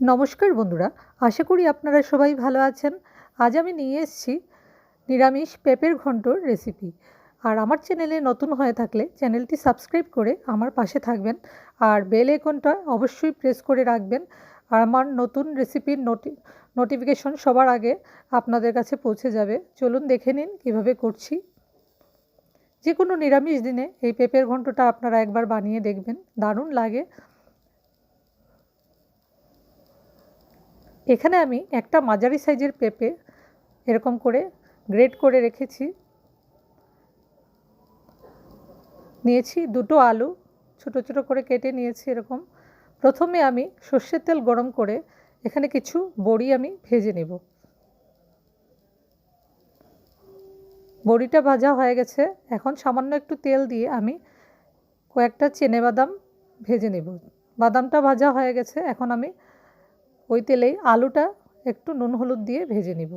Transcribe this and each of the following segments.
নমস্কার বন্ধুরা, আশা করি আপনারা সবাই ভালো আছেন। আজ আমি নিয়ে এসেছি নিরামিষ পেঁপের ঘন্টর রেসিপি আর আমার চ্যানেলে নতুন হয়ে থাকলে চ্যানেলটি সাবস্ক্রাইব করে আমার পাশে থাকবেন। আর বেল আইকনটা অবশ্যই প্রেস করে রাখবেন। আর আমার নতুন রেসিপির নোটি নোটিফিকেশন সবার আগে আপনাদের কাছে পৌঁছে যাবে। চলুন দেখে নিন কীভাবে করছি। যে কোনো নিরামিষ দিনে এই পেঁপের ঘন্টটা আপনারা একবার বানিয়ে দেখবেন। দারুণ লাগে। এখানে আমি একটা মাঝারি সাইজের পেঁপে এরকম করে গ্রেড করে রেখেছি। নিয়েছি দুটো আলু, ছোট ছোট করে কেটে নিয়েছি এরকম। প্রথমে আমি সর্ষের তেল গরম করে এখানে কিছু বড়ি আমি ভেজে নেব। বড়িটা ভাজা হয়ে গেছে। এখন সামান্য একটু তেল দিয়ে আমি কয়েকটা চেনে বাদাম ভেজে নেব। বাদামটা ভাজা হয়ে গেছে। এখন আমি ওই তেলেই আলুটা একটু নুন হলুদ দিয়ে ভেজে নিব।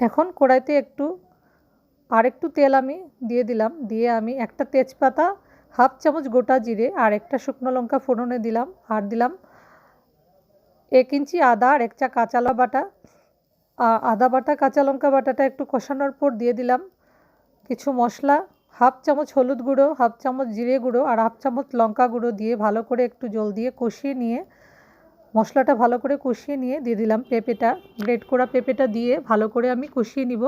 এখন কড়াইতে একটু আর একটু তেল আমি দিয়ে দিলাম, দিয়ে আমি একটা তেজপাতা, হাফ চামচ গোটা জিরে আর একটা শুকনো লঙ্কা ফোড়নে দিলাম, আর দিলাম এক ইঞ্চি আদা আর এক চা কাঁচা বাটা। আদা বাটা, কাঁচা লঙ্কা বাটাটা একটু কষানোর পর দিয়ে দিলাম কিছু মশলা হাফ চামচ হলুদ গুঁড়ো, হাফ চামচ জিরে গুঁড়ো আর হাফ চামচ লঙ্কা গুঁড়ো দিয়ে ভালো করে একটু জল দিয়ে কষিয়ে নিয়ে, মশলাটা ভালো করে কষিয়ে নিয়ে দিয়ে দিলাম পেঁপেটা। গ্রেট করা পেঁপেটা দিয়ে ভালো করে আমি কষিয়ে নিব।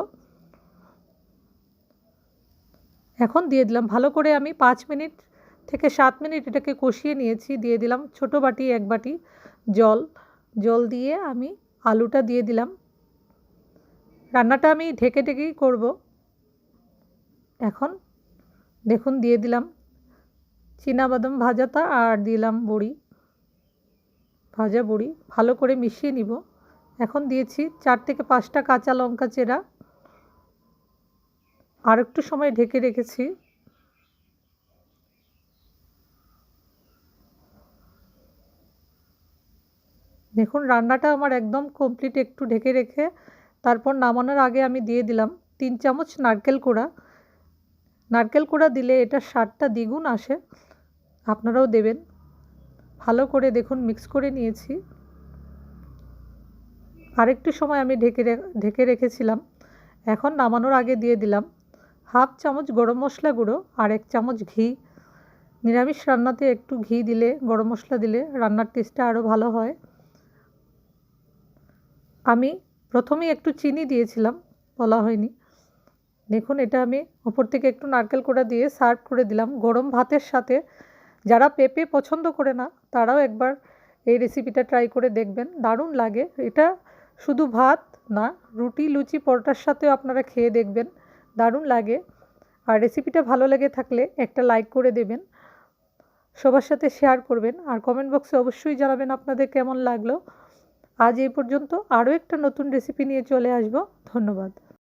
এখন দিয়ে দিলাম, ভালো করে আমি পাঁচ মিনিট থেকে সাত মিনিট এটাকে কষিয়ে নিয়েছি। দিয়ে দিলাম ছোটো বাটি, এক বাটি জল। জল দিয়ে আমি আলুটা দিয়ে দিলাম। রান্নাটা আমি ঢেকে ঢেকেই করব। এখন দেখুন, দিয়ে দিলাম বাদাম ভাজাটা আর দিলাম বড়ি, ভাজা বড়ি। ভালো করে মিশিয়ে নিব। এখন দিয়েছি চার থেকে পাঁচটা কাঁচা লঙ্কা চেরা। আর একটু সময় ঢেকে রেখেছি। দেখুন, রান্নাটা আমার একদম কমপ্লিট একটু ঢেকে রেখে তারপর নামানোর আগে আমি দিয়ে দিলাম তিন চামচ নারকেল কোড়া। নারকেল কোড়া দিলে এটার স্বাদটা দ্বিগুণ আসে। আপনারাও দেবেন। ভালো করে দেখুন, মিক্স করে নিয়েছি। আরেকটু সময় আমি ঢেকে ঢেকে রেখেছিলাম। এখন নামানোর আগে দিয়ে দিলাম হাফ চামচ গরম মশলা গুঁড়ো আর এক চামচ ঘি। নিরামিষ রান্নাতে একটু ঘি দিলে, গরম মশলা দিলে রান্নার টেস্টটা আরও ভালো হয়। আমি প্রথমেই একটু চিনি দিয়েছিলাম, বলা হয়নি। দেখুন, এটা আমি ওপর থেকে একটু নারকেল কোড়া দিয়ে সার্ভ করে দিলাম। গরম ভাতের সাথে, যারা পেঁপে পছন্দ করে না, তারাও একবার এই রেসিপিটা ট্রাই করে দেখবেন। দারুণ লাগে। এটা শুধু ভাত না, রুটি, লুচি, পরোটার সাথেও আপনারা খেয়ে দেখবেন। দারুণ লাগে। আর রেসিপিটা ভালো লেগে থাকলে একটা লাইক করে দেবেন, সবার সাথে শেয়ার করবেন। আর কমেন্ট বক্সে অবশ্যই জানাবেন আপনাদের কেমন লাগল। আজ এই পর্যন্ত আরও একটা নতুন রেসিপি নিয়ে চলে আসব। ধন্যবাদ।